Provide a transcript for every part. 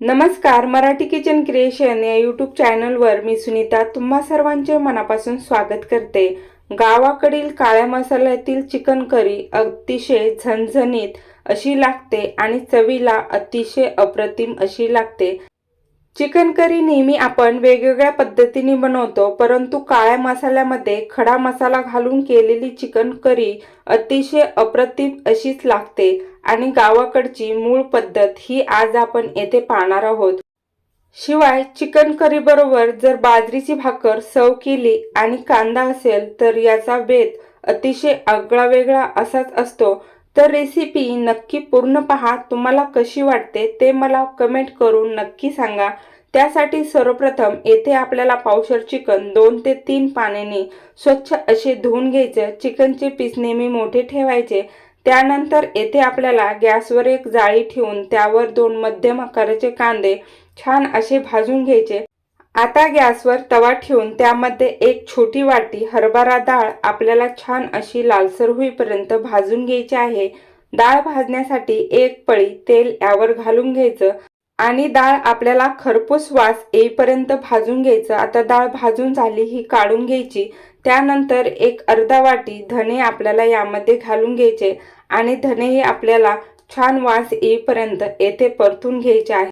नमस्कार Marathi kitchen creation या YouTube चॅनलवर मी सुनीता तुम्हा सर्वांचे मनापासून स्वागत करते. गावाकडील काळ्या मसाल्यातील चिकन करी अतिशय झणझणीत अशी लागते आणि चवीला अतिशय अप्रतिम अशी लागते. चिकन करी नेहमी आपण वेगवेगळ्या पद्धतीने बनवतो परंतु काळ्या मसाल्यामध्ये खडा मसाला घालून केलेली चिकन करी अतिशय अप्रतिम अशीच लागते. आणि गावाकडची मूळ पद्धत ही आज आपण येथे पाहणार आहोत. शिवाय चिकन करीबरोबर जर बाजरीची भाकर सर्व केली आणि कांदा असेल तर याचा बेत अतिशय आगळा वेगळा असाच असतो. तर रेसिपी नक्की पूर्ण पहा. तुम्हाला कशी वाटते ते मला कमेंट करून नक्की सांगा. त्यासाठी सर्वप्रथम येथे आपल्याला पावशर चिकन दोन ते तीन पाण्याने स्वच्छ असे धुवून घ्यायचे. चिकनचे पीस नेहमी मोठे ठेवायचे. त्यानंतर येथे आपल्याला गॅसवर एक जाळी ठेवून त्यावर दोन मध्यम आकाराचे कांदे छान असे भाजून घ्यायचे. आता गॅसवर तवा ठेवून त्यामध्ये एक छोटी वाटी हरभरा डाळ आपल्याला छान अशी लालसर होईपर्यंत भाजून घ्यायची आहे. डाळ भाजण्यासाठी एक पळी तेल यावर घालून घ्यायचं आणि डाळ आपल्याला खरपूस वास येईपर्यंत भाजून घ्यायचं. आता डाळ भाजून झाली ही काढून घ्यायची. त्यानंतर एक अर्धा वाटी धने आपल्याला यामध्ये घालून घ्यायचे. आणि धने हे आपल्याला छान वास येईपर्यंत येथे परतून घ्यायचे आहे.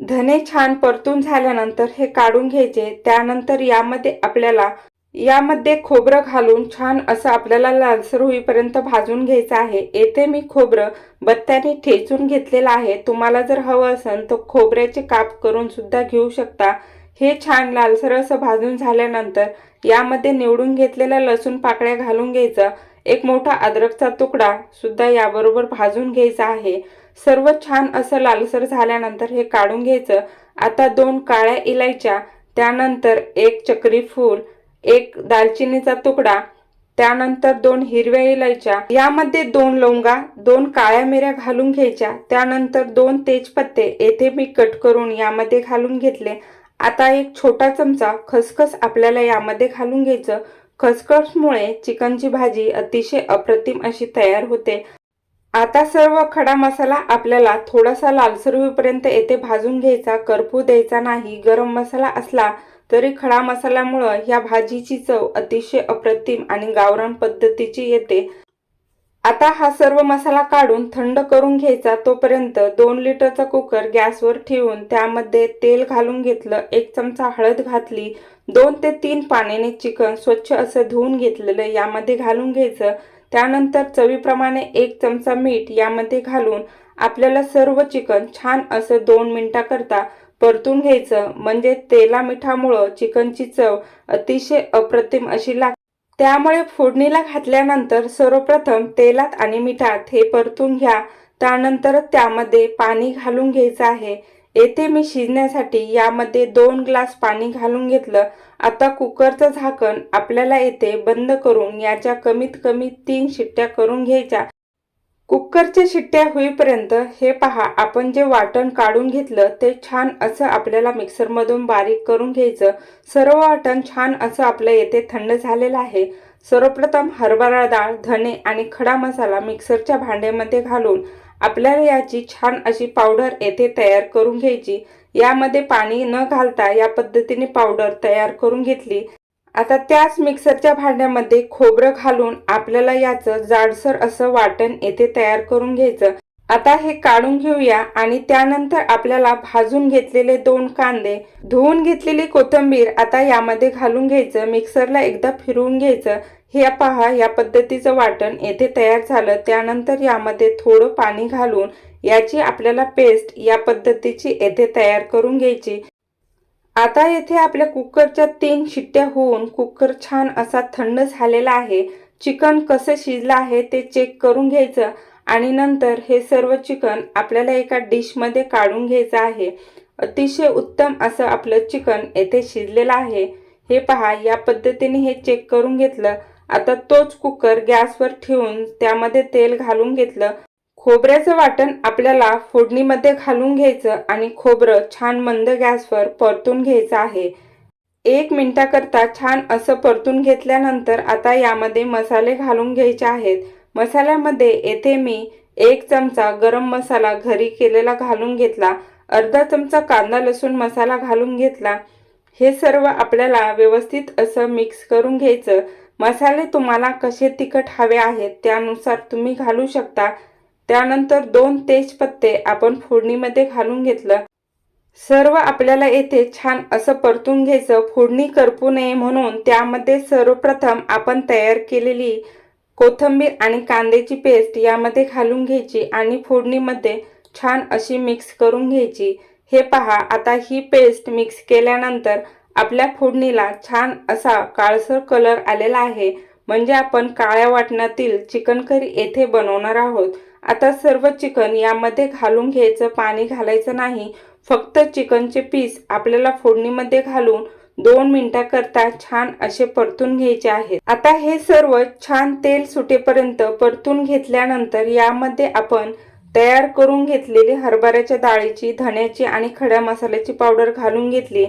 धने छान परतून झाल्यानंतर हे काढून घ्यायचे. त्यानंतर यामध्ये आपल्याला यामध्ये खोबरं घालून छान असं आपल्याला लालसर होईपर्यंत भाजून घ्यायचं आहे. येथे मी खोबरं बत्त्याने ठेचून घेतलेलं आहे. तुम्हाला जर हवं असेल तर खोबऱ्याचे काप करून सुद्धा घेऊ शकता. हे छान लालसर असं भाजून झाल्यानंतर यामध्ये निवडून घेतलेल्या लसूण पाकळ्या घालून घ्यायचं. एक मोठा अद्रकचा तुकडा सुद्धा याबरोबर भाजून घ्यायचा आहे. सर्व छान असं लालसर झाल्यानंतर हे काढून घ्यायचं. आता दोन काळ्या इलायच्या त्यानंतर एक चक्री फूल एक दालचिनीचा तुकडा त्यानंतर दोन हिरव्या इलायच्या. यामध्ये दोन लवंगा दोन काळ्या मिऱ्या घालून घ्यायच्या. त्यानंतर दोन तेजपत्ते येथे मी कट करून यामध्ये घालून घेतले. आता एक छोटा चमचा खसखस आपल्याला यामध्ये घालून घ्यायचं. खसखसमुळे चिकनची भाजी अतिशय अप्रतिम अशी तयार होते. आता सर्व खडा मसाला आपल्याला थोडासा लालसर होईपर्यंत येथे भाजून घ्यायचा करपू द्यायचा नाही गरम मसाला असला तरी खडा मसाल्यामुळं ह्या भाजीची चव अतिशय अप्रतिम आणि गावरान पद्धतीची येते. आता हा सर्व मसाला काढून थंड करून घ्यायचा. तोपर्यंत दोन लिटरचा कुकर गॅसवर ठेवून त्यामध्ये तेल घालून घेतलं. एक चमचा हळद घातली. दोन ते तीन पाण्याने चिकन स्वच्छ असं धुवून घेतलेलं यामध्ये घालून घ्यायचं. त्यानंतर चवीप्रमाणे एक चमचा मीठ यामध्ये घालून आपल्याला सर्व चिकन छान असं दोन मिनटाकरता परतून घ्यायचं. म्हणजे तेला मिठामुळं चिकनची चव अतिशय अप्रतिम अशी लागते त्यामुळे फोडणीला घातल्यानंतर सर्वप्रथम तेलात आणि मिठात हे परतून घ्या. त्यानंतर त्यामध्ये पाणी घालून घ्यायचं आहे. येथे मी शिजण्यासाठी यामध्ये दोन ग्लास पाणी घालून घेतलं. आता कुकरचं झाकण आपल्याला येथे बंद करून याच्या कमीत कमी तीन शिट्ट्या करून घ्यायच्या. कुकरच्या शिट्ट्या होईपर्यंत हे पहा आपण जे वाटण काढून घेतलं ते छान असं आपल्याला मिक्सरमधून बारीक करून घ्यायचं. सर्व वाटण छान असं आपलं येथे थंड झालेलं आहे. सर्वप्रथम हरभरा डाळ धने आणि खडा मसाला मिक्सरच्या भांड्यामध्ये घालून आपल्याला याची छान अशी पावडर येथे तयार करून घ्यायची. यामध्ये पाणी न घालता या पद्धतीने पावडर तयार करून घेतली. आता त्याच मिक्सरच्या भांड्यामध्ये खोबरं घालून आपल्याला याचं जाडसर असं वाटण येथे तयार करून घ्यायचं. आता हे काढून घेऊया आणि त्यानंतर आपल्याला भाजून घेतलेले दोन कांदे धुवून घेतलेली कोथिंबीर आता यामध्ये घालून घ्यायचं मिक्सरला एकदा फिरवून घ्यायचं. हे पहा या पद्धतीचं वाटण येथे तयार झालं. त्यानंतर यामध्ये थोडं पाणी घालून याची आपल्याला पेस्ट या पद्धतीची येथे तयार करून घ्यायची. आता येथे आपल्या कुकरच्या तीन शिट्ट्या होऊन कुकर छान असा थंड झालेला आहे. चिकन कसं शिजलं आहे ते चेक करून घ्यायचं आणि नंतर हे सर्व चिकन आपल्याला एका डिशमध्ये काढून घ्यायचं आहे. अतिशय उत्तम असं आपलं चिकन येथे शिजलेलं आहे. हे पहा या पद्धतीने हे चेक करून घेतलं. आता तोच कुकर गॅसवर ठेवून त्यामध्ये तेल घालून घेतलं. खोबऱ्याचं वाटण आपल्याला फोडणीमध्ये घालून घ्यायचं आणि खोबरं छान मंद गॅसवर परतून घ्यायचं आहे. एक मिनटाकरता छान असं परतून घेतल्यानंतर आता यामध्ये मसाले घालून घ्यायचे आहेत. मसाल्यामध्ये येथे मी एक चमचा गरम मसाला घरी केलेला घालून घेतला. अर्धा चमचा कांदा लसूण मसाला घालून घेतला. हे सर्व आपल्याला व्यवस्थित असं मिक्स करून घ्यायचं. मसाले तुम्हाला कसे तिखट हवे आहेत त्यानुसार तुम्ही घालू शकता. त्यानंतर दोन तेजपत्ते आपण फोडणीमध्ये घालून घेतलं. सर्व आपल्याला येथे छान असं परतून घ्यायचं. फोडणी करपू नये म्हणून त्यामध्ये सर्वप्रथम आपण तयार केलेली कोथिंबीर आणि कांद्याची पेस्ट यामध्ये घालून घ्यायची आणि फोडणीमध्ये छान अशी मिक्स करून घ्यायची. हे पहा आता ही पेस्ट मिक्स केल्यानंतर आपल्या फोडणीला छान असा काळसर कलर आलेला आहे. म्हणजे आपण काळ्या वाटणातील चिकन करी येथे बनवणार आहोत. आता सर्व चिकन यामध्ये घालून घ्यायचं पाणी घालायचं नाही. फक्त चिकनचे पीस आपल्याला फोडणीमध्ये घालून दोन मिनिटाकरता छान असे परतून घ्यायचे आहेत. आता हे सर्व छान तेल सुटेपर्यंत परतून घेतल्यानंतर यामध्ये आपण तयार करून घेतलेली हरभऱ्याच्या डाळीची धण्याची आणि खड्या मसाल्याची पावडर घालून घेतली.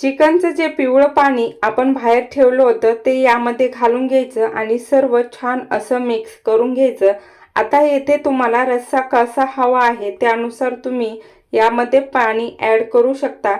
चिकनचं जे पिवळं पाणी आपण बाहेर ठेवलं होतं ते यामध्ये घालून घ्यायचं आणि सर्व छान असं मिक्स करून घ्यायचं. आता येथे तुम्हाला रस्सा कसा हवा आहे त्यानुसार तुम्ही यामध्ये पाणी ॲड करू शकता.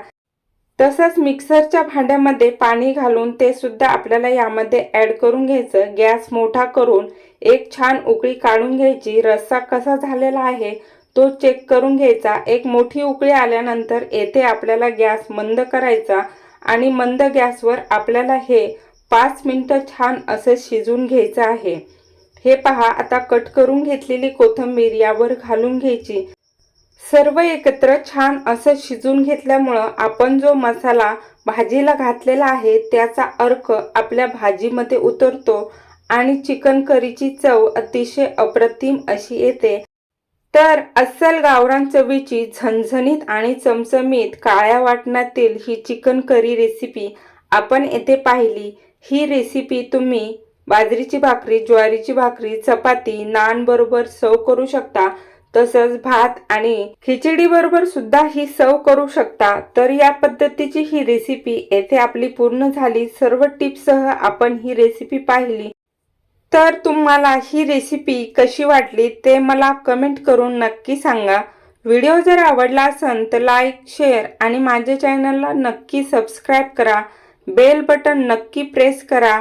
तसंच मिक्सरच्या भांड्यामध्ये पाणी घालून ते सुद्धा आपल्याला यामध्ये ॲड करून घ्यायचं. गॅस मोठा करून एक छान उकळी काढून घ्यायची. रस्सा कसा झालेला आहे तो चेक करून घ्यायचा. एक मोठी उकळी आल्यानंतर येथे आपल्याला गॅस मंद करायचा आणि मंद गॅसवर आपल्याला हे पाच मिनटं छान असं शिजून घ्यायचं आहे. हे पहा आता कट करून घेतलेली कोथिंबीर यावर घालून घ्यायची. सर्व एकत्र छान असं शिजून घेतल्यामुळं आपण जो मसाला भाजीला घातलेला आहे त्याचा अर्क आपल्या भाजीमध्ये उतरतो आणि चिकन करीची चव अतिशय अप्रतिम अशी येते. तर अस्सल गावरान चवीची झणझणीत आणि चमचमीत काळ्या वाटणातील ही चिकन करी रेसिपी आपण येथे पाहिली. ही रेसिपी तुम्ही बाजरीची भाकरी ज्वारीची भाकरी चपाती नान बरोबर सर्व करू शकता. तसंच भात आणि खिचडी बरोबर सुद्धा ही सर्व करू शकता. तर या पद्धतीची ही रेसिपी येथे आपली पूर्ण झाली. सर्व टिप्ससह आपण ही रेसिपी पाहिली. तर तुम्हाला ही रेसिपी कशी वाटली ते मला कमेंट करून नक्की सांगा. व्हिडिओ जर आवडला असेल तर लाईक शेअर आणि माझ्या चॅनलला नक्की सबस्क्राईब करा. बेल बटन नक्की प्रेस करा.